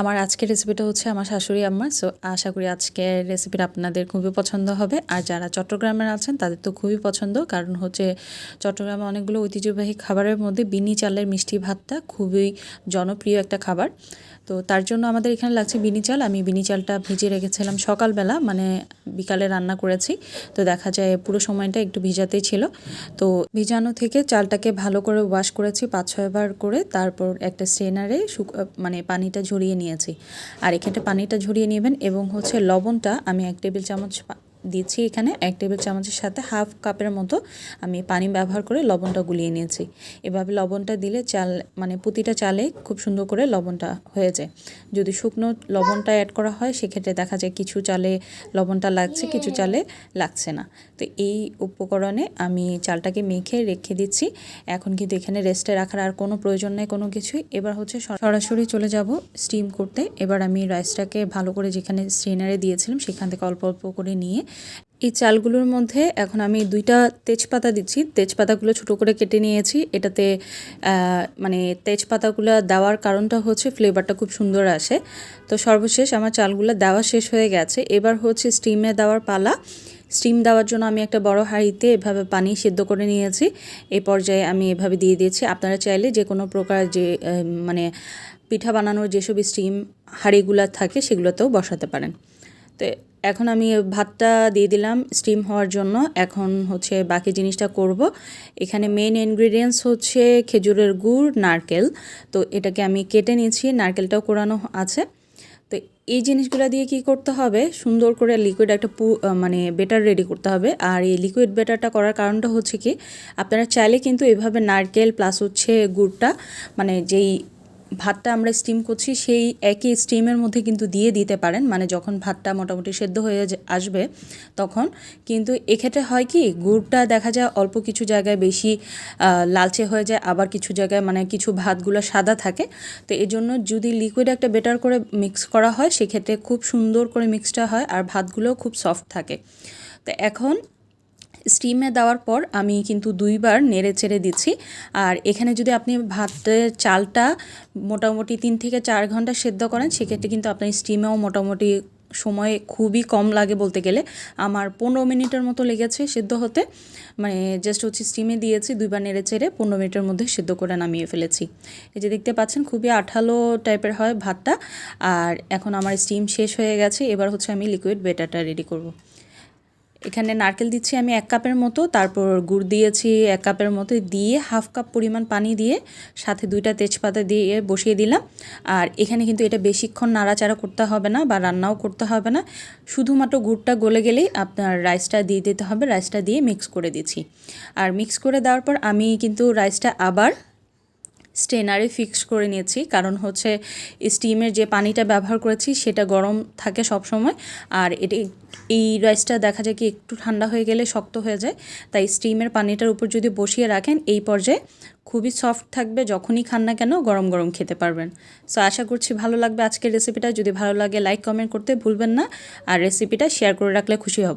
আমার আজকের রেসিপিটা হচ্ছে আমার শাশুড়ি আম্মার সো আশা করি আজকের রেসিপিটা আপনাদের খুবই পছন্দ হবে। আর যারা চট্টগ্রামের আছেন, তাদের তো খুবই পছন্দ, কারণ হচ্ছে চট্টগ্রামে অনেকগুলো ঐতিহ্যবাহী খাবারের মধ্যে বিনি চালের মিষ্টি ভাতটা খুবই জনপ্রিয় একটা খাবার। তো তার জন্য আমাদের এখানে লাগছে বিনি চাল। আমি বিনি চালটা ভিজিয়ে রেখেছিলাম সকালবেলা মানে বিকালে রান্না করেছি। তো দেখা যায় পুরো সময়টা একটু ভিজাতেই ছিল। তো ভিজানো থেকে চালটাকে ভালো করে ওয়াশ করেছি পাঁচ ছয়বার করে। তারপর একটা স্ট্রেনারে মানে পানিটা ঝরিয়ে নিয়েছি আর এখানটা পানিটা ঝরিয়ে নেবেন এবং হচ্ছে লবণটা আমি এক টেবিল চামচ দিচ্ছি এখানে এক টেবিল চামচের সাথে হাফ কাপের মতো আমি পানি ব্যবহার করে লবণটা গুলিয়ে নিয়েছি। এভাবে লবণটা দিলে চাল মানে প্রতিটা চালে খুব সুন্দর করে লবণটা হয়ে যায়। যদি শুকনো লবণটা অ্যাড করা হয়, সেক্ষেত্রে দেখা যায় কিছু চালে লবণটা লাগছে, কিছু চালে লাগছে না। তো এই উপকরণে আমি চালটাকে মেখে রেখে দিচ্ছি। এখন কিন্তু এখানে রেস্টে রাখার আর কোনো প্রয়োজন নেই, কোনো কিছুই। এবার হচ্ছে সরাসরি চলে যাব স্টিম করতে। এবার আমি রাইসটাকে ভালো করে যেখানে স্ট্রেনারে দিয়েছিলাম, সেখান থেকে অল্প অল্প করে নিয়ে এই চালগুলোর মধ্যে এখন আমি দুইটা তেজপাতা দিচ্ছি। তেজপাতাগুলো ছোটো করে কেটে নিয়েছি। এটাতে মানে তেজপাতাগুলো দেওয়ার কারণটা হচ্ছে ফ্লেভারটা খুব সুন্দর আসে। তো সর্বশেষ আমার চালগুলো দেওয়া শেষ হয়ে গেছে। এবার হচ্ছে স্টিমে দেওয়ার পালা। স্টিম দেওয়ার জন্য আমি একটা বড় হাঁড়িতে এভাবে পানি সিদ্ধ করে নিয়েছি। এই পর্যায়ে আমি এভাবে দিয়ে দিয়েছি। আপনারা চাইলে যে কোনো প্রকার যে মানে পিঠা বানানোর যেসব স্টিম হাঁড়িগুলো থাকে সেগুলোতেও বসাতে পারেন। তো এখন আমি ভাতটা দিয়ে দিলাম স্টিম হওয়ার জন্য। এখন হচ্ছে বাকি জিনিসটা করব। এখানে মেন ইনগ্রিডিয়েন্টস হচ্ছে খেজুরের গুড়, নারকেল। তো এটাকে আমি কেটে নিয়েছি, নারকেলটাও কোরানো আছে। তো এই জিনিসগুলো দিয়ে কি করতে হবে? সুন্দর করে লিকুইড একটা পু মানে বেটার রেডি করতে হবে। আর এই লিকুইড বেটারটা করার কারণটা হচ্ছে কি, আপনারা চাইলে কিন্তু এভাবে নারকেল প্লাস হচ্ছে গুড়টা মানে যেই ভাতটা আমরা স্টিম করছি, সেই একই স্টিমের মধ্যে কিন্তু দিয়ে দিতে পারেন। মানে যখন ভাতটা মোটামুটি সেদ্ধ হয়ে আসবে তখন। কিন্তু এক্ষেত্রে হয় কি, গুড়টা দেখা যায় অল্প কিছু জায়গায় বেশি লালচে হয়ে যায়, আবার কিছু জায়গায় মানে কিছু ভাতগুলো সাদা থাকে। তো এই জন্য যদি লিকুইড একটা বেটার করে মিক্স করা হয়, সেক্ষেত্রে খুব সুন্দর করে মিক্সটা হয় আর ভাতগুলোও খুব সফট থাকে। তো এখন স্টিমে দেওয়ার পর আমি কিন্তু দুইবার নেড়ে চেড়ে দিচ্ছি। আর এখানে যদি আপনি ভাতের চালটা মোটামুটি তিন থেকে চার ঘণ্টা সেদ্ধ করেন, সেক্ষেত্রে কিন্তু আপনার স্টিমেও মোটামুটি সময় খুবই কম লাগে বলতে গেলে। আমার পনেরো মিনিটের মতো লেগেছে সেদ্ধ হতে। মানে জাস্ট হচ্ছে স্টিমে দিয়েছি, দুইবার নেড়ে চেড়ে পনেরো মিনিটের মধ্যে সেদ্ধ করে নামিয়ে ফেলেছি। এই যে দেখতে পাচ্ছেন খুবই আঠালো টাইপের হয় ভাতটা। আর এখন আমার স্টিম শেষ হয়ে গেছে, এবার হচ্ছে আমি লিকুইড বেটারটা রেডি করব। এখানে নারকেল দিচ্ছি আমি এক কাপের মতো, তারপর গুড় দিয়েছি এক কাপের মতো, দিয়ে হাফ কাপ পরিমাণ পানি দিয়ে সাথে দুইটা তেজপাতা দিয়ে বসিয়ে দিলাম। আর এখানে কিন্তু এটা বেশিক্ষণ নাড়াচাড়া করতে হবে না বা রান্নাও করতে হবে না, শুধুমাত্র গুড়টা গলে গেলেই আপনার রাইসটা দিয়ে দিতে হবে, রাইসটা দিয়ে মিক্স করে দিচ্ছি। আর মিক্স করে দেওয়ার পর আমি কিন্তু রাইসটা আবার স্টেনারে ফিক্স করে নিয়েছি। কারণ হচ্ছে স্টিমের যে পানিটা ব্যবহার করেছি, সেটা গরম থাকে সব সময় আর এটি, এই রাইসটা দেখা যায় কি একটু ঠান্ডা হয়ে গেলে শক্ত হয়ে যায়। তাই স্টিমের পানিটার উপর যদি বসিয়ে রাখেন, এই পর্যায়ে খুবই সফট থাকবে, যখনই খান না কেন গরম গরম খেতে পারবেন। সো, আশা করছি ভালো লাগবে আজকের রেসিপিটা। যদি ভালো লাগে, লাইক, কমেন্ট করতে ভুলবেন না। আর রেসিপিটা শেয়ার করে রাখলে খুশি হব।